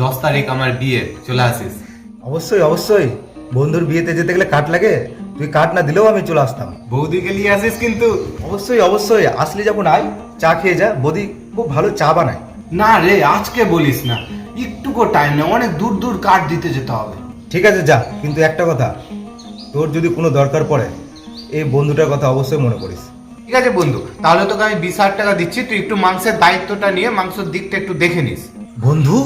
দশ তারিখ আমার বিয়ে চলে আসিস। অবশ্যই অবশ্যই। বন্ধুর বিয়েতে যেতে গেলে কাঠ লাগে তুই কাঠ না দিলেও আমি চলে আসতাম। বৌদিকে নিয়ে আসিস কিন্তু। অবশ্যই অবশ্যই। আসলে যখন আয় চা খেয়ে যা। বৌদি খুব ভালো চা বানায়। না রে আজকে বলিস না। একটুকু টাইম নেই অনেক দূর দূর কাঠ দিতে যেতে হবে। ঠিক আছে যা। কিন্তু একটা কথা তোর যদি কোনো দরকার পড়ে এই বন্ধুটার কথা অবশ্যই মনে করিস। ঠিক আছে বন্ধু তাহলে তোকে আমি বিশ হাজার টাকা দিচ্ছি। তুই একটু মাংসের দায়িত্বটা নিয়ে মাংসের দিকটা একটু দেখে নিস। বন্ধু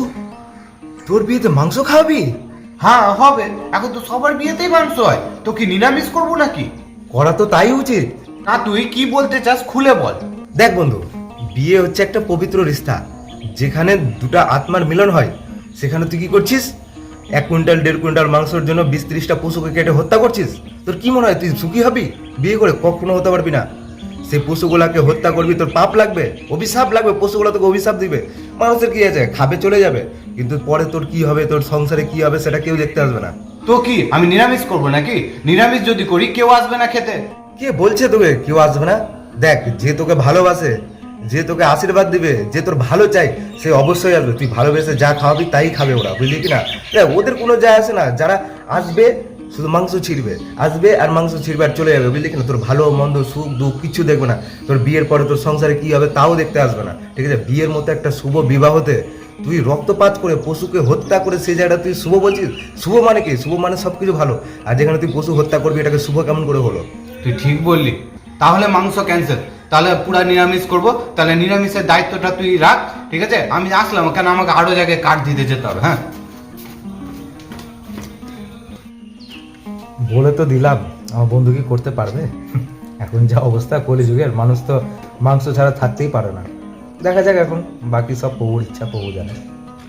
তোর বিয়েতে মাংস খাওয়াবি? হ্যাঁ হবে। এখন তো সবার বিয়েতেই মাংস হয়। তো কি নিরামিষ করব নাকি? করা তো তাই উচিত। না, তুই কি বলতে চাস খুলে বল। দেখ বন্ধু, বিয়ে হচ্ছে একটা পবিত্র রিস্তা। যেখানে দুটা আত্মার মিলন হয়। সেখানে তুই কি করছিস? এক কুইন্টাল, দেড় কুইন্টাল মাংসের জন্য বিশ ত্রিশটা পশুকে কেটে হত্যা করছিস? তোর কি মনে হয়, তুই সুখী হবি? বিয়ে করে কখনো হতে পারবি না। সেই পশুগুলাকে হত্যা করবি তোর পাপ লাগবে অভিশাপ লাগবে পশুগুলো তোকে অভিশাপ দিবে। মানুষের কি আছে? খাবে চলে যাবে। কিন্তু পরে তোর কি হবে তোর সংসারে কি হবে সেটা কেউ দেখতে আসবে না। তো কি আমি নিরামিষ করব নাকি? নিরামিষ যদি করি কেউ আসবে না খেতে? কে বলছে তোকে কেউ আসবে না? দেখ যে তোকে ভালোবাসে যে তোকে আশীর্বাদ দিবে যে তোর ভালো চাই সে অবশ্যই আসবে। তুই ভালোবেসে যা খাওয়াবি তাই খাবে ওরা বুঝলি কি না? দেখ ওদের কোনো যায় আসে না। যারা আসবে শুধু মাংস ছিঁড়বে। আসবে আর মাংস ছিঁড়বে আর চলে যাবে। বুঝলি কি না তোর ভালো, মন্দ, সুখ, দুঃখ কিছু দেখবে না। তোর বিয়ের পরে তোর সংসারে কি হবে তাও দেখতে আসবে না। ঠিক আছে? বিয়ের মতো একটা শুভ বিবাহতে তুই রক্তপাত করে পশুকে হত্যা করে সেই জায়গাটা তুই শুভ বলছিস? শুভ মানে কি? শুভ মানে সব কিছু ভালো। আর যেখানে তুই পশু হত্যা করবি, এটাকে শুভ কেমন করে হলো? তুই ঠিক বললি। তাহলে মাংস ক্যান্সেল তাহলে পুরা নিরামিষ করব। তাহলে নিরামিষের দায়িত্বটা তুই রাখ, ঠিক আছে? আমি আসলাম, কেন? আমাকে আরও জায়গায় কাঠ দিতে যেতে হবে হ্যাঁ? বলে তো দিলাম, আমার বন্ধু কি করতে পারবে? এখন যা অবস্থা কলিযুগের, মানুষ তো মাংস ছাড়া থাকতেই পারে না। দেখা যাক এখন, বাকি সব প্রভুর ইচ্ছা, প্রভু জানে।